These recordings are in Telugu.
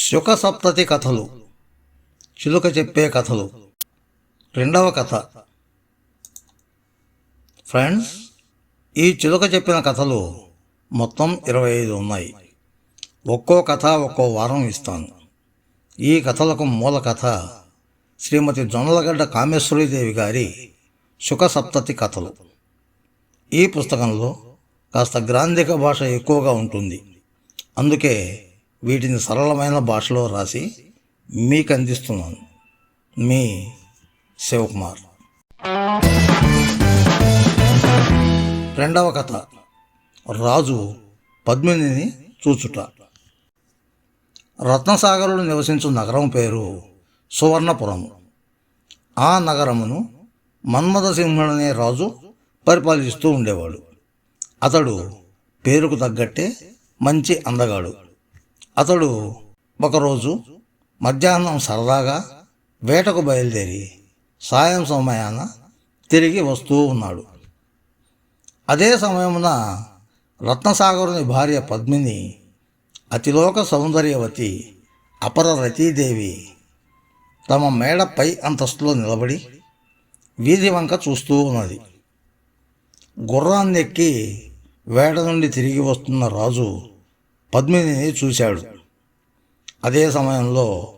శుక సప్తతి కథలు. చిలుక చెప్పే కథలు. రెండవ కథ. ఫ్రెండ్స్ ఈ చిలుక చెప్పిన కథలు మొత్తం ఇరవై ఐదు ఉన్నాయి. ఒక్కో కథ ఒక్కో వారం ఇస్తాను. ఈ కథలకు మూల కథ శ్రీమతి జొన్నలగడ్డ కామేశ్వరీదేవి గారి శుక సప్తతి కథలు. ఈ పుస్తకంలో కాస్త గ్రాంధిక భాష ఎక్కువగా ఉంటుంది. అందుకే వీటిని సరళమైన భాషలో రాసి మీకు అందిస్తున్నాను మీ శివకుమార్. రెండవ కథ. రాజు పద్మినిని చూచుట. రత్నసాగరుడు నివసించు నగరం పేరు సువర్ణపురం. ఆ నగరమును మన్మథసింహుడనే రాజు పరిపాలిస్తూ ఉండేవాడు. అతడు పేరుకు తగ్గట్టే మంచి అందగాడు. అతడు ఒకరోజు మధ్యాహ్నం సరదాగా వేటకు బయలుదేరి సాయం సమయాన తిరిగి వస్తూ ఉన్నాడు. అదే సమయమున రత్నసాగరుని భార్య పద్మిని అతిలోక సౌందర్యవతి అపర రతీదేవి తమ మేడ పై అంతస్తులో నిలబడి వీధి వంక చూస్తూ ఉన్నది. గుర్రాన్నెక్కి వేట నుండి తిరిగి వస్తున్న రాజు పద్మినిని చూశాడు. అదే సమయంలో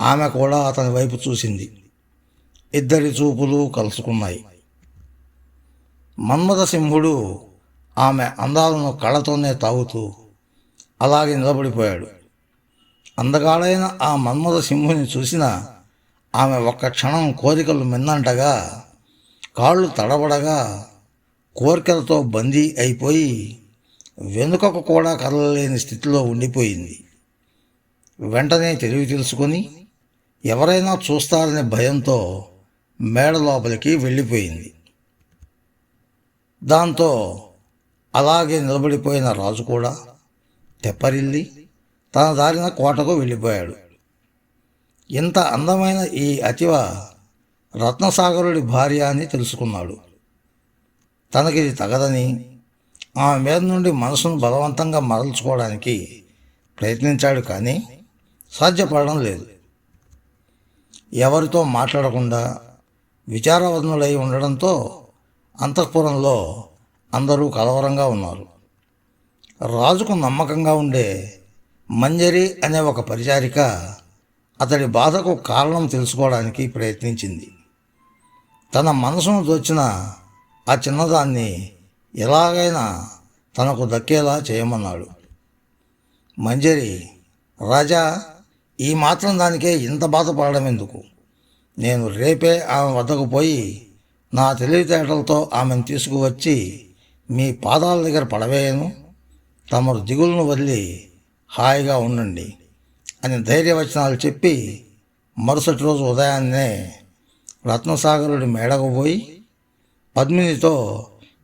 ఆమె కూడా అతని వైపు చూసింది. ఇద్దరి చూపులు కలుసుకున్నాయి. మన్మథ సింహుడు ఆమె అందాలను కళ్ళతోనే తాగుతూ అలాగే నిలబడిపోయాడు. అందగాడైన ఆ మన్మథ సింహుని చూసిన ఆమె ఒక్క క్షణం కోరికలు మిన్నంటగా కాళ్ళు తడబడగా కోరికలతో బందీ అయిపోయి వెనుకకు కూడా కదలలేని స్థితిలో ఉండిపోయింది? వెంటనే తెలివి తెలుసుకొని ఎవరైనా చూస్తారనే భయంతో మేడ లోపలికి వెళ్ళిపోయింది. దాంతో అలాగే నిలబడిపోయిన రాజు కూడా తెప్పరిల్లి తన దారిన కోటకు వెళ్ళిపోయాడు. ఇంత అందమైన ఈ అతివ రత్నసాగరుడి భార్య అని తెలుసుకున్నాడు. తనకిది తగదని ఆమె మీద నుండి మనసును బలవంతంగా మరల్చుకోవడానికి ప్రయత్నించాడు కానీ సాధ్యపడడం లేదు. ఎవరితో మాట్లాడకుండా విచారవదనులై ఉండడంతో అంతఃపురంలో అందరూ కలవరంగా ఉన్నారు. రాజుకు నమ్మకంగా ఉండే మంజరి అనే ఒక పరిచారిక అతడి బాధకు కారణం తెలుసుకోవడానికి ప్రయత్నించింది. తన మనసును దోచిన ఆ చిన్నదాన్ని ఎలాగైనా తనకు దక్కేలా చేయమన్నాడు. మంజరి రాజా ఈ మాత్రం దానికే ఇంత బాధపడడం ఎందుకు నేను రేపే ఆమె వద్దకు పోయి నా తెలివితేటలతో ఆమెను తీసుకువచ్చి మీ పాదాల దగ్గర పడవేయను తమరు దిగులను వదిలి హాయిగా ఉండండి అని ధైర్యవచనాలు చెప్పి మరుసటి రోజు ఉదయాన్నే రత్నసాగరుడి మేడకు పోయి పద్మినితో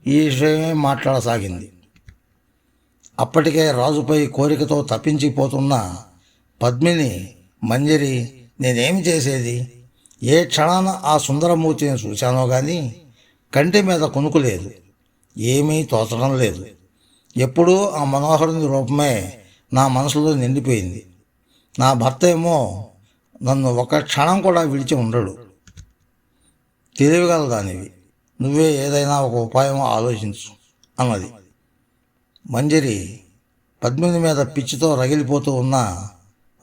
ఈ విషయమే మాట్లాడసాగింది. అప్పటికే రాజుపై కోరికతో తప్పించిపోతున్న పద్మిని మంజరి నేనేమి చేసేది? ఏ క్షణాన ఆ సుందరమూర్తిని చూశానో కానీ కంటి మీద కొనుకు లేదు. ఏమీ తోచడం లేదు. ఎప్పుడూ ఆ మనోహరుని రూపమే నా మనసులో నిండిపోయింది. నా భర్త ఏమో నన్ను ఒక క్షణం కూడా విడిచి ఉండడు. తెలివిగలదానివి. దానివి నువ్వే ఏదైనా ఒక ఉపాయం ఆలోచించు అన్నది. మంజరి పద్మిని మీద పిచ్చితో రగిలిపోతూ ఉన్న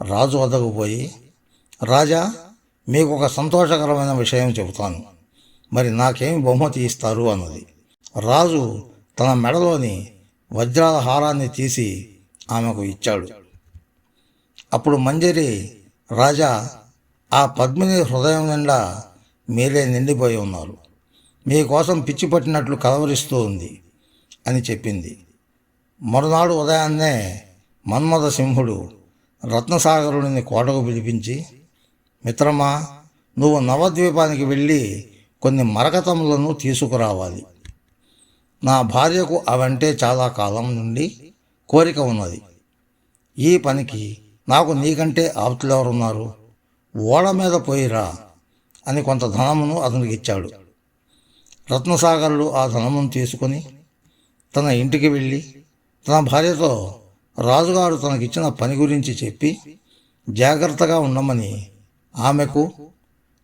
రాజు వద్దకు పోయి రాజా మీకు ఒక సంతోషకరమైన విషయం చెబుతాను. మరి నాకేమి బహుమతి ఇస్తారు? అన్నది. రాజు తన మెడలోని వజ్రాల హారాన్ని తీసి ఆమెకు ఇచ్చాడు. అప్పుడు మంజరి రాజా ఆ పద్మిని హృదయం నిండా మీరే నిండిపోయి ఉన్నారు. మీకోసం పిచ్చి పట్టినట్లు కలవరిస్తూ ఉంది అని చెప్పింది. మరునాడు ఉదయాన్నే మన్మథ సింహుడు రత్నసాగరుడిని కోటకు పిలిపించి మిత్రమా నువ్వు నవద్వీపానికి వెళ్ళి కొన్ని మరకతములను తీసుకురావాలి. నా భార్యకు అవంటే చాలా కాలం నుండి కోరిక ఉన్నది. ఈ పనికి నాకు నీకంటే ఆప్తులు ఎవరున్నారు ఓడ మీద పోయిరా అని కొంత ధనమును అతనికి ఇచ్చాడు. రత్నసాగరుడు ఆ ధనమును తీసుకొని తన ఇంటికి వెళ్ళి తన భార్యతో రాజుగారు తనకిచ్చిన పని గురించి చెప్పి జాగ్రత్తగా ఉండమని ఆమెకు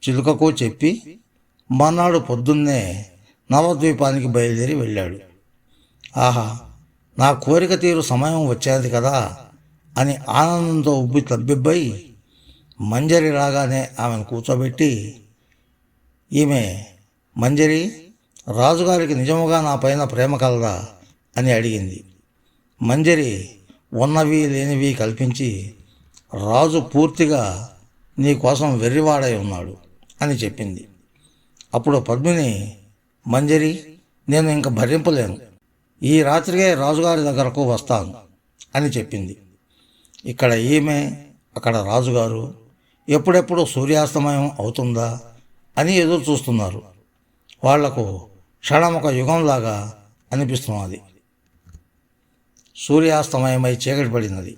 చిలుకకు చెప్పి మర్నాడు పొద్దున్నే నవద్వీపానికి బయలుదేరి వెళ్ళాడు. ఆహా నా కోరిక తీరు సమయం వచ్చేది కదా అని ఆనందంతో ఉబ్బి తబ్బిబ్బై మంజరి రాగానే ఆమెను కూర్చోబెట్టి ఈమె మంజరి రాజుగారికి నిజముగా నా పైన ప్రేమ కలదా అని అడిగింది. మంజరి ఉన్నవి లేనివి కల్పించి రాజు పూర్తిగా నీ కోసం వెర్రివాడై ఉన్నాడు అని చెప్పింది. అప్పుడు పద్మిని మంజరి నేను ఇంక భరింపలేను. ఈ రాత్రికే రాజుగారి దగ్గరకు వస్తాను అని చెప్పింది. ఇక్కడ ఈమె అక్కడ రాజుగారు ఎప్పుడెప్పుడు సూర్యాస్తమయం అవుతుందా అని ఎదురు చూస్తున్నారు వాళ్ళకు క్షణం ఒక యుగంలాగా అనిపిస్తున్నది. సూర్యాస్తమయమై చీకటి పడినది.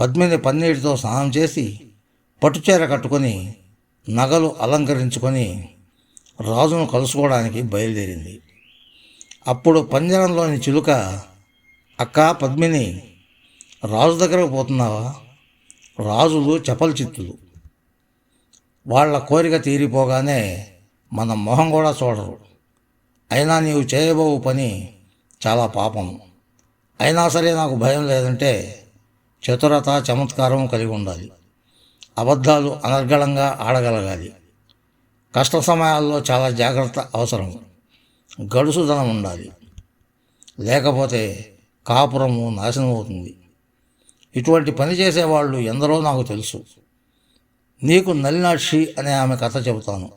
పద్మిని పన్నీటితో స్నానం చేసి పట్టుచీర కట్టుకొని నగలు అలంకరించుకొని రాజును కలుసుకోవడానికి బయలుదేరింది. అప్పుడు పంజరంలోని చిలుక అక్క పద్మిని రాజు దగ్గరకు పోతున్నావా? రాజులు చపల చిత్తులు వాళ్ళ కోరిక తీరిపోగానే మన మొహం కూడా చూడరు. అయినా నీవు చేయబోవు పని చాలా పాపం. అయినా సరే నాకు భయం లేదంటే చతురత చమత్కారం కలిగి ఉండాలి. అబద్ధాలు అనర్గళంగా ఆడగలగాలి. కష్ట సమయాల్లో చాలా జాగ్రత్త అవసరం. గడుసుదనం ఉండాలి. లేకపోతే కాపురము నాశనం అవుతుంది ఇటువంటి పని చేసేవాళ్ళు ఎందరో నాకు తెలుసు. నీకు నలినాక్షి అనే ఆమె కథ చెబుతాను.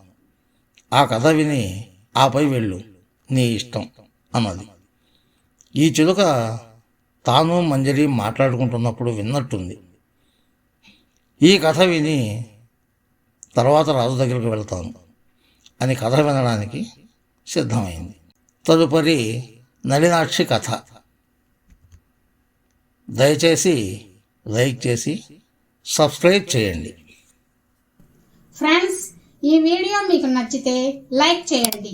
ఆ కథ విని ఆపై వెళ్ళు. నీ ఇష్టం అన్నది. ఈ చిలుక తాను మంజరి మాట్లాడుకుంటున్నప్పుడు విన్నట్టుంది. ఈ కథ విని తర్వాత రాజు దగ్గరికి వెళ్తాను అని కథ వినడానికి సిద్ధమైంది. తదుపరి నలినాక్షి కథ. దయచేసి లైక్ చేసి సబ్స్క్రైబ్ చేయండి. ఫ్రెండ్స్ ఈ వీడియో మీకు నచ్చితే లైక్ చేయండి.